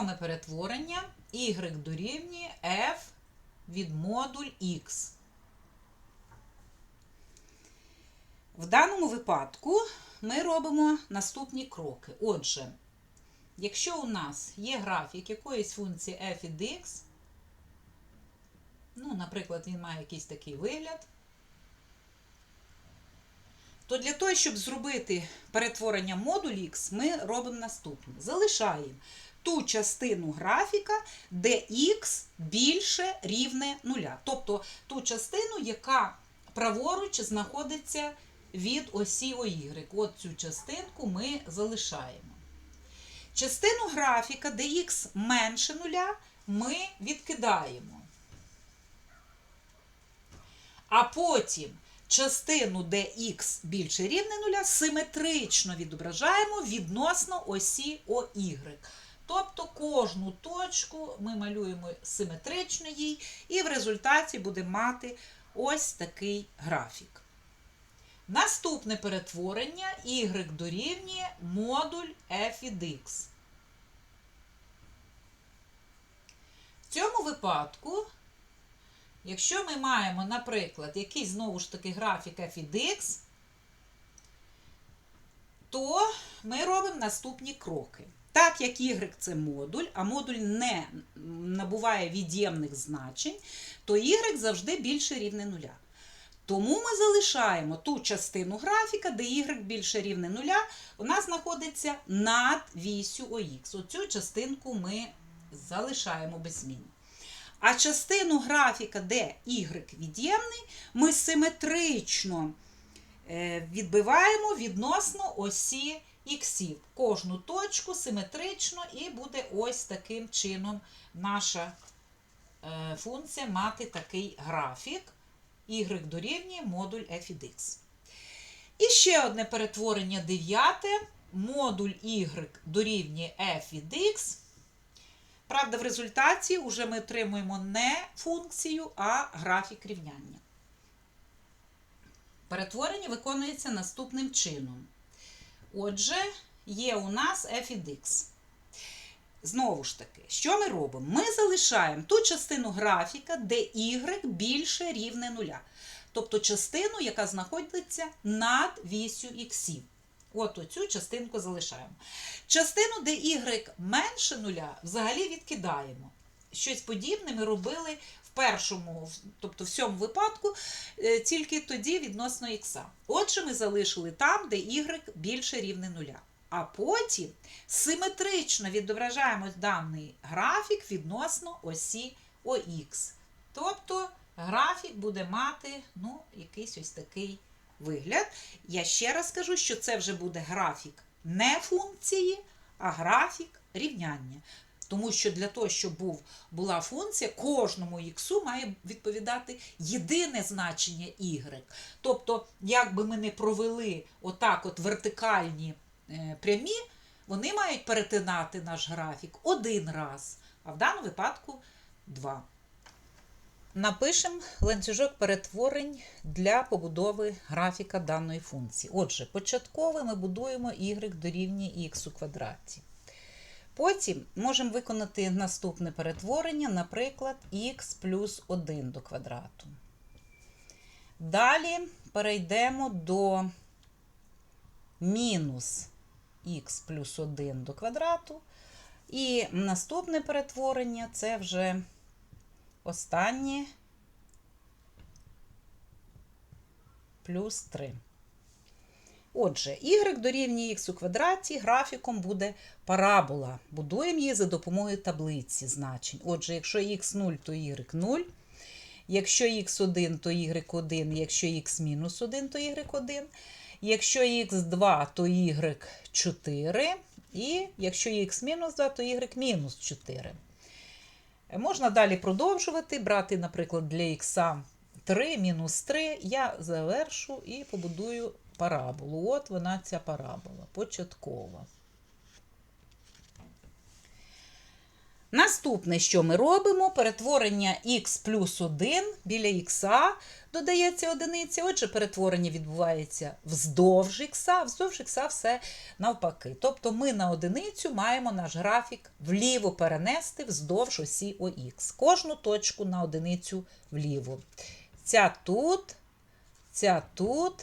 Сьоме перетворення y дорівнює f від модуль x. В даному випадку ми робимо наступні кроки. Отже, якщо у нас є графік якоїсь функції f від x, ну, наприклад, він має якийсь такий вигляд, то для того, щоб зробити перетворення модуль x, ми робимо наступне. Залишаємо ту частину графіка, де x більше рівне нуля. Тобто ту частину, яка праворуч знаходиться від осі OY. От цю частинку ми залишаємо. Частину графіка, де х менше нуля, ми відкидаємо. А потім частину, де х більше рівне нуля, симетрично відображаємо відносно осі OY. Тобто кожну точку ми малюємо симетрично їй, і в результаті будемо мати ось такий графік. Наступне перетворення y дорівнює модуль f від x. В цьому випадку, якщо ми маємо, наприклад, якийсь знову ж таки графік f від x, то ми робимо наступні кроки. Так як y це модуль, а модуль не набуває від'ємних значень, то y завжди більше рівне нуля. Тому ми залишаємо ту частину графіка, де y більше рівне нуля, вона знаходиться над вісю ОХ. Оцю частинку ми залишаємо без змін. А частину графіка, де y від'ємний, ми симетрично відбиваємо відносно осі іксів. Кожну точку симетрично і буде ось таким чином наша функція мати такий графік y дорівнює модуль f від x. І ще одне перетворення дев'яте. Модуль y дорівнює f від x. Правда, в результаті вже ми отримуємо не функцію, а графік рівняння. Перетворення виконується наступним чином. Отже, є у нас f від x. Знову ж таки, що ми робимо? Ми залишаємо ту частину графіка, де y більше рівне нуля. Тобто частину, яка знаходиться над вісю іксів. От оцю частинку залишаємо. Частину, де y менше нуля, взагалі відкидаємо. Щось подібне ми робили в першому, тобто в цьому випадку, тільки тоді відносно х. Отже, ми залишили там, де y більше рівне нуля. А потім симетрично відображаємо даний графік відносно осі ОХ. Тобто графік буде мати ну, якийсь ось такий вигляд. Я ще раз скажу, що це вже буде графік не функції, а графік рівняння. Тому що для того, щоб був, була функція, кожному х має відповідати єдине значення y. Тобто, як би ми не провели отак от вертикальні прямі, вони мають перетинати наш графік один раз, а в даному випадку два. Напишемо ланцюжок перетворень для побудови графіка даної функції. Отже, початково ми будуємо y дорівнює х у квадраті. Потім можемо виконати наступне перетворення, наприклад, х плюс 1 до квадрату. Далі перейдемо до мінус х плюс 1 до квадрату. І наступне перетворення це вже останнє плюс 3. Отже, y дорівнює х у квадраті, графіком буде парабола. Будуємо її за допомогою таблиці значень. Отже, якщо х0, то y 0. Якщо х1, то y1, якщо х мінус 1, то y1. Якщо х2, то y4. І якщо х-2, то y-4. Можна далі продовжувати, брати, наприклад, для х 3, мінус 3. Я завершу і побудую параболу. От вона ця парабола, початкова. Наступне, що ми робимо, перетворення х плюс 1 біля х додається одиниця. Отже, перетворення відбувається вздовж х, вздовж х все навпаки. Тобто ми на одиницю маємо наш графік вліво перенести вздовж осі ОХ. Кожну точку на одиницю вліво. Ця тут, ця тут,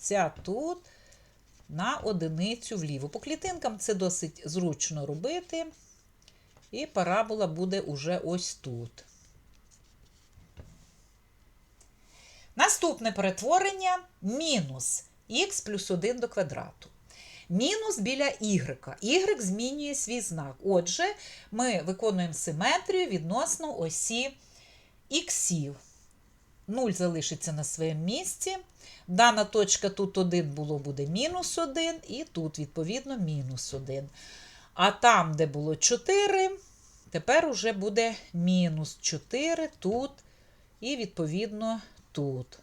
ця тут. На одиницю вліво. По клітинкам це досить зручно робити. І парабола буде уже ось тут. Наступне перетворення мінус х плюс 1 до квадрату. Мінус біля y. Y змінює свій знак. Отже, ми виконуємо симетрію відносно осі іксів. 0 залишиться на своєму місці. Дана точка тут 1 було, буде мінус 1, і тут, відповідно, мінус 1. А там, де було 4, тепер уже буде мінус 4 тут і, відповідно, тут.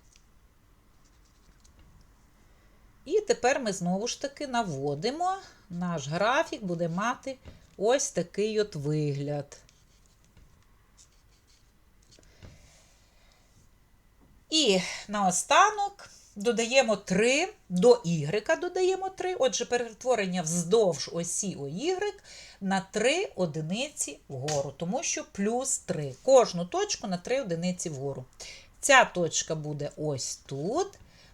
І тепер ми знову ж таки наводимо. Наш графік буде мати ось такий от вигляд. І наостанок додаємо 3 до y, додаємо 3. Отже, перетворення вздовж осі ОY на 3 одиниці вгору, тому що плюс 3. Кожну точку на 3 одиниці вгору. Ця точка буде ось тут,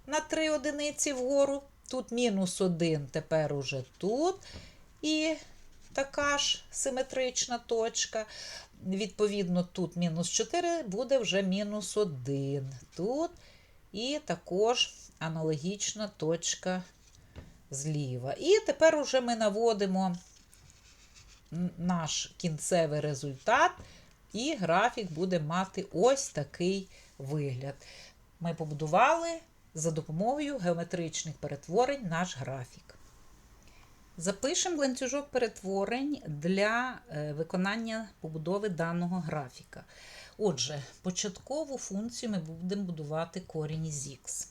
на 3 одиниці вгору. Тут мінус 1, тепер уже тут. І така ж симетрична точка. Відповідно, тут мінус 4 буде вже мінус 1. Тут. І також аналогічна точка зліва. І тепер уже ми наводимо наш кінцевий результат, і графік буде мати ось такий вигляд. Ми побудували за допомогою геометричних перетворень наш графік. Запишемо ланцюжок перетворень для е, виконання побудови даного графіка. Отже, початкову функцію ми будемо будувати корінь із х.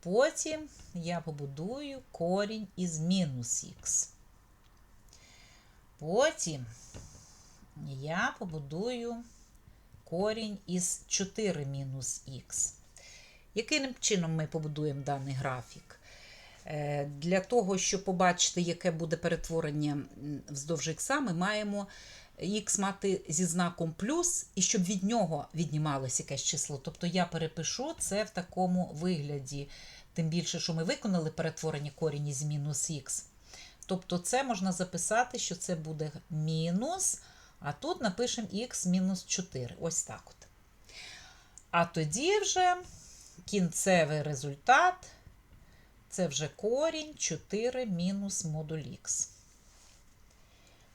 Потім я побудую корінь із мінус х. Потім я побудую корінь із 4 мінус х. Яким чином ми побудуємо даний графік? Е, Для того, щоб побачити, яке буде перетворення вздовж х, ми маємо х мати зі знаком плюс, і щоб від нього віднімалося якесь число. Тобто я перепишу це в такому вигляді. Тим більше, що ми виконали перетворення корінь із мінус х. Тобто, це можна записати, що це буде мінус, а тут напишемо х мінус 4. Ось так от. А тоді вже кінцевий результат це вже корінь 4 мінус модуль х.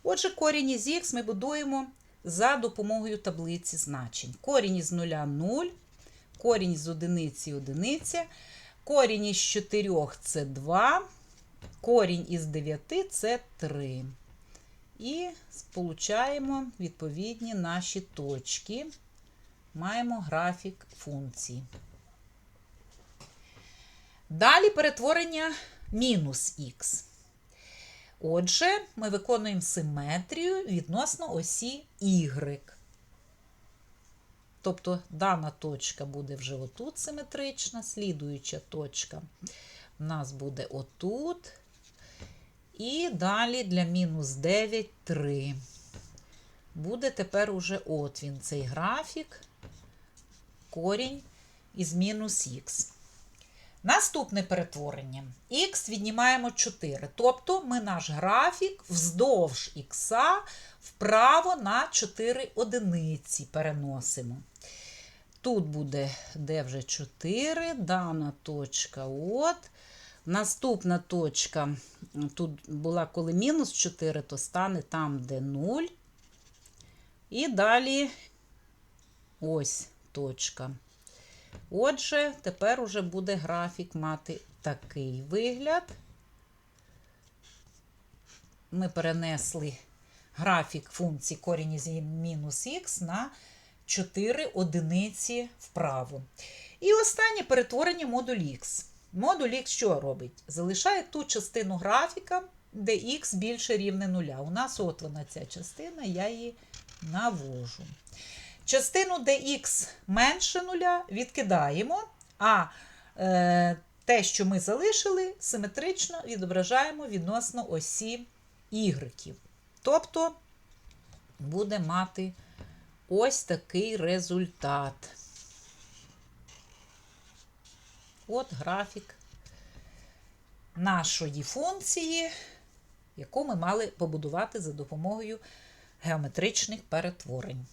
Отже, корінь із х ми будуємо за допомогою таблиці значень. Корінь із 0 – 0, корінь із одиниці – одиниця, корінь із 4 – це 2, корінь із 9 – це 3. І сполучаємо відповідні наші точки. Маємо графік функції. Далі перетворення мінус х. Отже, ми виконуємо симетрію відносно осі y. Тобто дана точка буде вже отут симетрична, слідуюча точка у нас буде отут. І далі для мінус 9 3. Буде тепер уже от він, цей графік, корінь із мінус х. Наступне перетворення. Х віднімаємо 4. Тобто ми наш графік вздовж х вправо на 4 одиниці переносимо. Тут буде де вже 4, дана точка от. Наступна точка, тут була коли мінус 4, то стане там, де 0. І далі ось точка. Отже, тепер уже буде графік мати такий вигляд. Ми перенесли графік функції корінь із мінус х на 4 одиниці вправо. І останнє перетворення модуль х. Модуль х що робить? Залишає ту частину графіка, де х більше рівне нуля. У нас от вона ця частина, я її навожу. Частину, х менше нуля, відкидаємо, а е, те, що ми залишили, симетрично відображаємо відносно осі y. Тобто буде мати ось такий результат. От графік нашої функції, яку ми мали побудувати за допомогою геометричних перетворень.